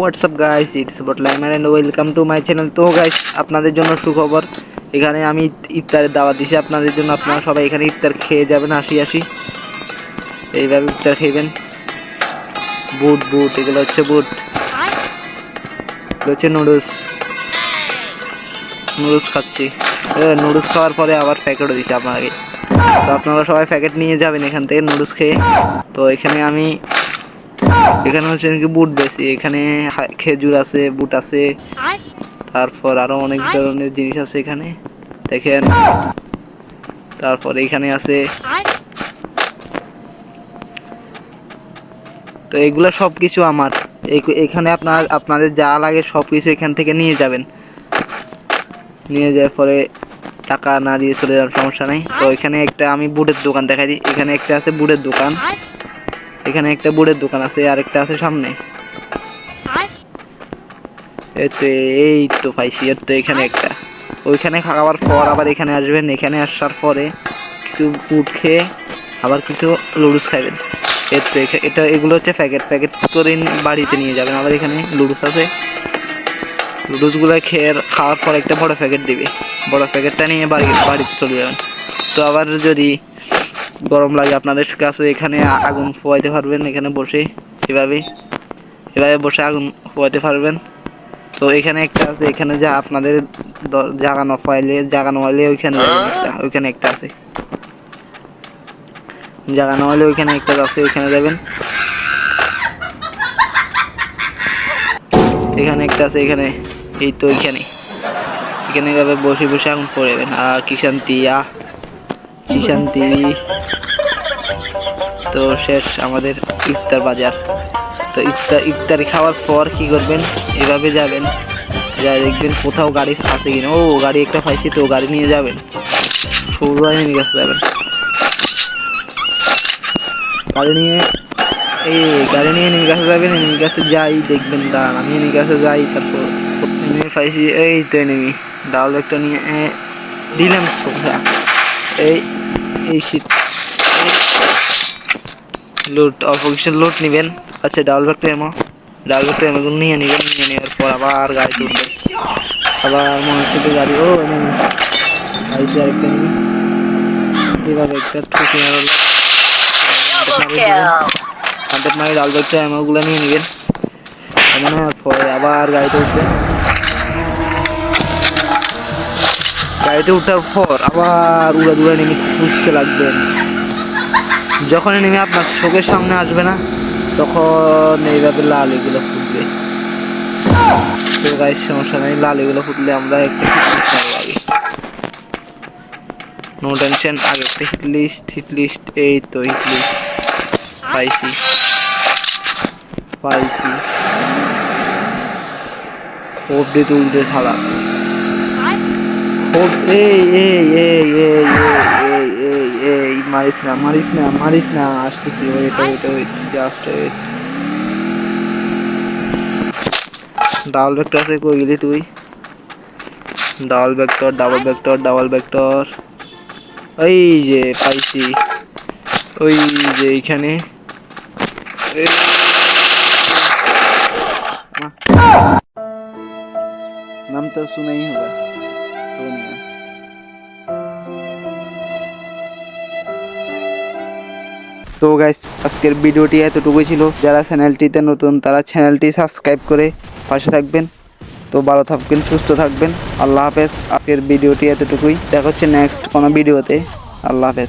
WhatsApp guys it's বট Laimer and welcome to my channel তো guys আপনাদের জন্য সুখবর। এখানে আমি ইফতারের দাওয়াত দিছি আপনাদের জন্য। আপনারা সবাই এখানে ইফতার খেয়ে যাবেন, হাসি হাসি। এইভাবে ইফতার খেবেন। বুট বুট, এগুলো হচ্ছে বুট। হচ্ছে নুডলস। নুডলস খাচ্ছি। নুডলস খাওয়ার পরে আবার প্যাকেটও দিচ্ছে আপনাকে। তো আপনারা সবাই প্যাকেট নিয়ে যাবেন এখান থেকে নুডলস খেয়ে। তো এখানে আমি এখানে হচ্ছে নাকি বুট বেশি এখানে খেজুর আছে, বুট আছে। তারপর আরও অনেক ধরনের জিনিস আছে এখানে, দেখেন। তারপর এখানে আছে। তো এগুলো সব কিছু আমার এখানে আপনার, আপনাদের যা লাগে সব কিছু এখান থেকে নিয়ে যাবেন। নিয়ে যাওয়ার পরে টাকা না দিয়ে চলে যাওয়ার সমস্যা নেই। তো এখানে একটা আমি বুটের দোকান দেখাই দিই। এখানে একটা আছে বুটের দোকান। এখানে একটা বুটের দোকান আছে আর একটা আছে সামনে। এই তো এই তো পাইছি এর তো এখানে একটা। ওইখানে খাওয়ার পর আবার এখানে আসবেন এখানে আসার পরে কিছু ফুড খেয়ে আবার কিছু লুডুস খাবেন এর তো এটা এগুলো হচ্ছে প্যাকেট প্যাকেট করে বাড়িতে নিয়ে যাবেন আবার এখানে লুডুস আছে। লুডুসগুলো খেয়ে খাওয়ার পর একটা বড় প্যাকেট দিবে। বড় প্যাকেটটা নিয়ে বাড়ি বাড়িতে চলে যাবেন। তো আবার যদি গরম লাগে আপনাদের কাছে এখানে আগুন ফোয়াইতে পারবেন এখানে বসে এভাবে এভাবে বসে আগুন ফোয়াইতে পারবেন। তো এখানে একটা আছে এখানে যা আপনাদের জাগানো ফাইলে জাগানো হলে ওইখানে একটা, ওইখানে একটা আছে। জাগানো হলে ওইখানে একটা আছে ওইখানে যাবেন এখানে একটা আছে এখানে এই তো ওইখানে। এখানে এভাবে বসে বসে আগুন পড়বেন আর কি শান্তি আহ। কি শান্তি তো শেষ আমাদের ইফতার বাজার। তো ইফতার ইফতারি খাওয়ার পর কি করবেন? এভাবে যাবেন। যা দেখবেন কোথাও গাড়ি আছে কিনা। ও, গাড়ি একটা পাইছি তো, গাড়ি নিয়ে যাবেন। নিয়ে কাছে যাবেন গাড়ি নিয়ে এই, গাড়ি নিয়ে নিয়ে কাছে যাবেন, নিয়ে কাছে যাই, দেখবেন দাঁড়ান। আমি নিয়ে কাছে যাই, তারপর নিয়ে পাইছি, এই তো এনেমি ডাউল একটা নিয়ে দিলাম এই এই শীত লুট অল্প কিছু লুট নেবেন। আচ্ছা ডাল ব্যাগটা এমো ডাল ব্যাগটা নিয়ে নেবেন, নিয়ে নেওয়ার পর আবার গাড়ি তুলবেন। আবার মনে হচ্ছে গাড়ি ও গাড়িতে আরেকটা এভাবে একটা ঠুকে হান্ড্রেড মারি ডাল ব্যাগটা এমোগুলো নিয়ে নেবেন। এমন হওয়ার পরে আবার গাড়িতে উঠবেন গাড়িতে উঠার পর আবার উড়া দুড়া নেমে খুঁজতে লাগবেন যখন নেমে আপনার চোখের সামনে আসবে না, তখন এইভাবে লাল এগুলো ফুটবে। তো গাইস সমস্যা নেই লাল এগুলো ফুটলে আমরা একটা নো টেনশন আগে। একটা হিট লিস্ট হিট লিস্ট এই তো হিট লিস্ট পাইছি। পাইছি। দিয়ে তুলতে ছাড়া হোক এই এই এই এই এই এই এই মারিস না মারিস না মারিস না, আসতেছি ওয়েট জাস্ট ডাবল ভেক্টর আছে কই গেলি তুই? Double vector double vector double vector ওই যে, পাইছি। ওই যে, এইখানে। নামটা শুনেই হবে। তো গাইস আজকের ভিডিওটি এতটুকুই ছিল। যারা চ্যানেলটিতে নতুন, তারা চ্যানেলটি সাবস্ক্রাইব করে পাশে থাকবেন। তো ভালো থাকবেন, সুস্থ থাকবেন। আল্লাহ হাফেজ। আজকের ভিডিওটি এতটুকুই। দেখা হচ্ছে নেক্সট কোনো ভিডিওতে। আল্লাহ হাফেজ।